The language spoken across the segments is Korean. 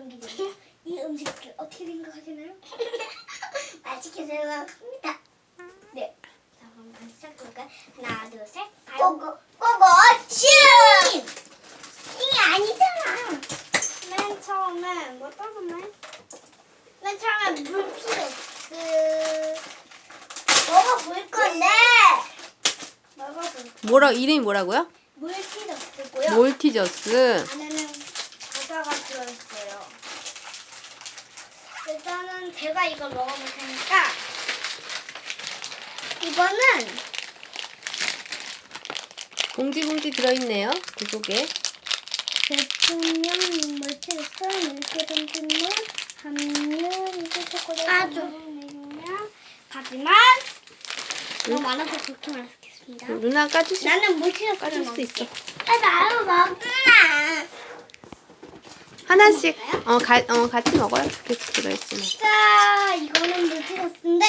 남기고 이 음식들 어떻게 생각하시나요? 맛있게 생각합니다. 네. 자, 그럼 다시 시작해볼까 하나, 둘, 셋. 꼬고, 꼬고, 슛! 이게 아니잖아. 맨 처음에, 뭐 떠보네? 맨 처음에 물 필요 그, 먹어볼 건데! 먹어볼 뭐라 이름이 뭐라고요? 물 필요 없고요. 몰티저스. 일단은 제가 이걸 먹어볼 테니까 이거는 봉지 봉지 들어있네요. 그 속에. 대통령 물티스 밀크 던진물 함유 이거 초콜릿 아주. 하지만 너무 많아서 그렇게 말하겠습니다. 누나 까주시. 나는 물티스를 까줄 수. 있어. 아, 나도 먹나. 하나씩. 어, 가, 어 같이 먹어요. 두 개씩 들어있으면. 자, 이거는 물티스인데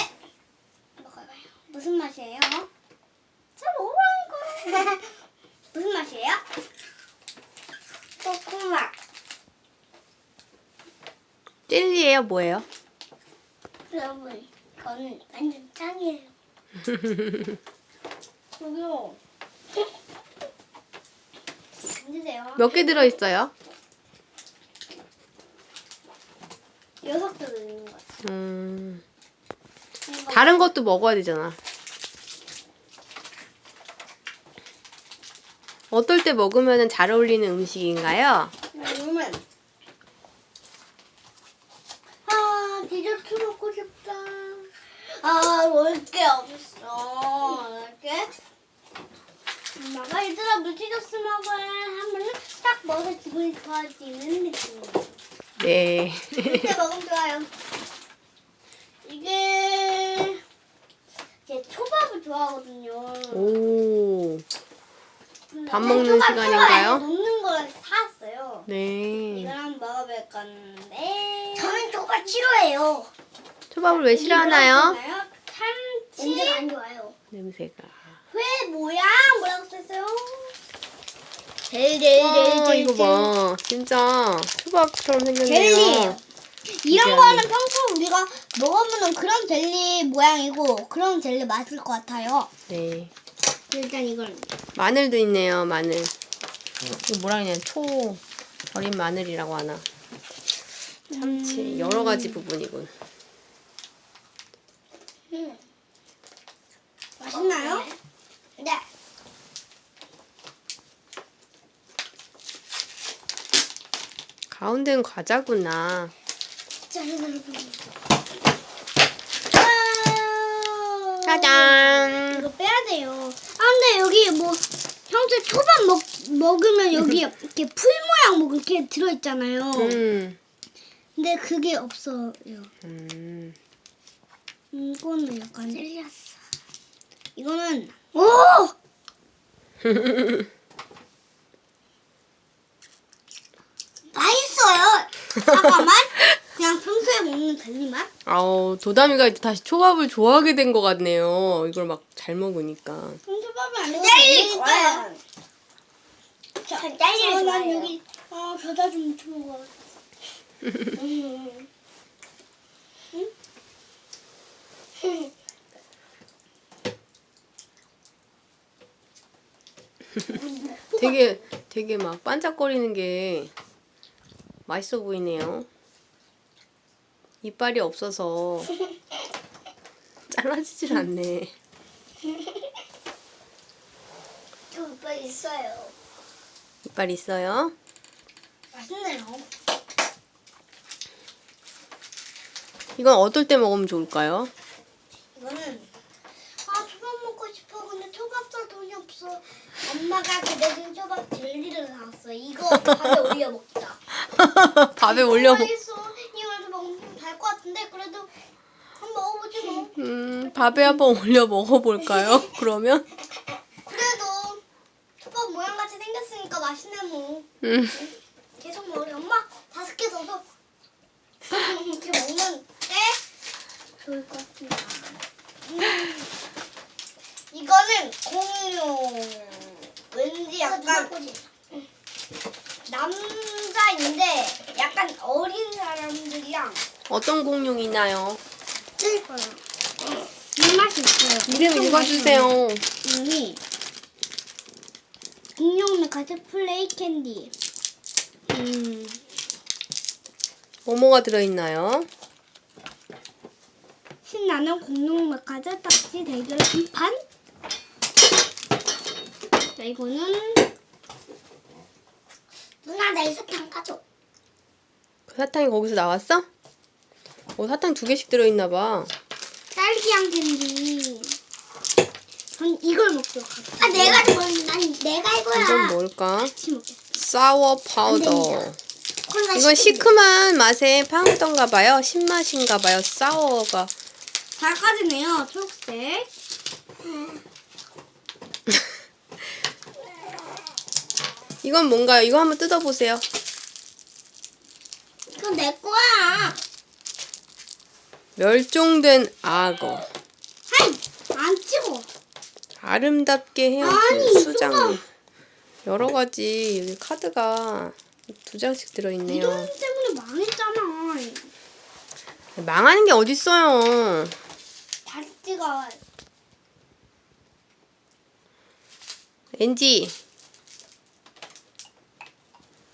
먹어봐요. 무슨 맛이에요? 잘 먹어봐요 이거. 무슨 맛이에요? 코코맛. 젤리예요, 뭐예요? 여러분, 이거는 완전 짱이에요. 저기요. 앉으세요. 몇 개 들어있어요? 여섯 개 들는 것 같아요. 음, 이거 다른 것도 먹어야 되잖아. 어떨 때 먹으면 잘 어울리는 음식인가요? 그러면 아 디저트 먹고 싶다. 아 먹을 게 없어. 이렇게 엄마가 얘들아 물티저스 먹어야 하면은 딱 먹어서 기분이 좋아지는 느낌이에요. 네. 이렇게 먹으면 좋아요. 이게 제 초밥을 좋아하거든요. 오, 근데 밥 먹는 초밥 시간인가요? 초밥에 넣는 걸 사왔어요. 네. 이걸 한번 먹어볼 건데. 저는 조가 싫어해요. 초밥을 왜 싫어하나요? 참치 냄새가 안 좋아요. 냄새가. 회 모양 뭐라고 썼어요? 어, 이거 봐. 진짜 초밥처럼 생겼네요. 젤리예요. 이런. 거는 평소 우리가 먹으면 그런 젤리 모양이고 그런 젤리 맛일 것 같아요. 네. 일단 이걸 마늘도 있네요, 마늘. 이거 뭐라 그냥 초 절인 마늘이라고 하나. 참치 여러 가지 부분이군. 음. 맛있나요? 네. 가운데는 과자구나. 짜잔. 짜잔. 이거 빼야 돼요. 아 근데 여기 뭐 형제 초밥 먹 먹으면 여기 이렇게 풀 모양 뭐 이렇게 들어 있잖아요. 음. 근데 그게 없어요. 음. 이거는 약간 찔렸어. 이거는 오 잠깐만 그냥 평소에 먹는 젤리 맛? 아우 도담이가 이제 다시 초밥을 좋아하게 된 것 같네요. 이걸 막 잘 먹으니까. 초밥이 아니고. 좋아요. 자, 전 젤리를 아, 난 좋아해요. 여기 아 겨자 좀 묻혀 먹어. 음. 되게 되게 막 반짝거리는 게 맛있어 보이네요. 이빨이 없어서 잘라지질 않네. 저 오빠 있어요. 이빨 있어요? 맛있네요. 이건 어떨 때 먹으면 좋을까요? 이거는 아 초밥 먹고 싶어 근데 초밥 살 돈이 없어. 엄마가 그 대신 초밥 젤리를 사왔어. 이거 밥에 올려 먹자. 밥에 올려 먹. 이걸 먹으면 달것 같은데 그래도 한번 먹어보지 뭐. 음, 밥에 한번 올려 먹어볼까요? 그러면? 그래도 초밥 모양 같이 생겼으니까 맛있네 뭐. 음, 계속 먹으래. 엄마 다섯 개 더서 이렇게 먹는 게 좋을 것 같습니다. 음. 이거는 공룡. 왠지 약간 남자 인데 약간 어린 사람들이랑 어떤 공룡이나요? 쓸 거예요. 이 맛이 있어요. 이름 읽어주세요. 이름이 공룡 메카드 플레이 캔디. 음, 뭐뭐가 들어있나요? 신나는 공룡 메카드 딱지 대결 심판. 자, 이거는 누나 내 사탕 가져. 그 사탕이 거기서 나왔어? 어, 사탕 두 개씩 들어있나 봐. 딸기향 캔디. 전 이걸 먹도록 아 할게요. 내가 좋아하는 난 내가 이건 이거야. 뭘까? 같이 먹겠습니다. 사워 파우더. 콜라 이건 시큼한 맛의 파우더인가 봐요. 신맛인가 봐요. 사워가. 잘 까지네요. 초록색. 이건 뭔가요? 이거 한번 뜯어보세요. 이거 내 거야. 멸종된 악어. 하이! 안 찍어. 아름답게 헤어진 아니, 수장. 이거가- 여러 가지 여기 카드가 두 장씩 들어있네요. 이름 때문에 망했잖아. 망하는 게 어딨어요. 잘 찍어. 엔지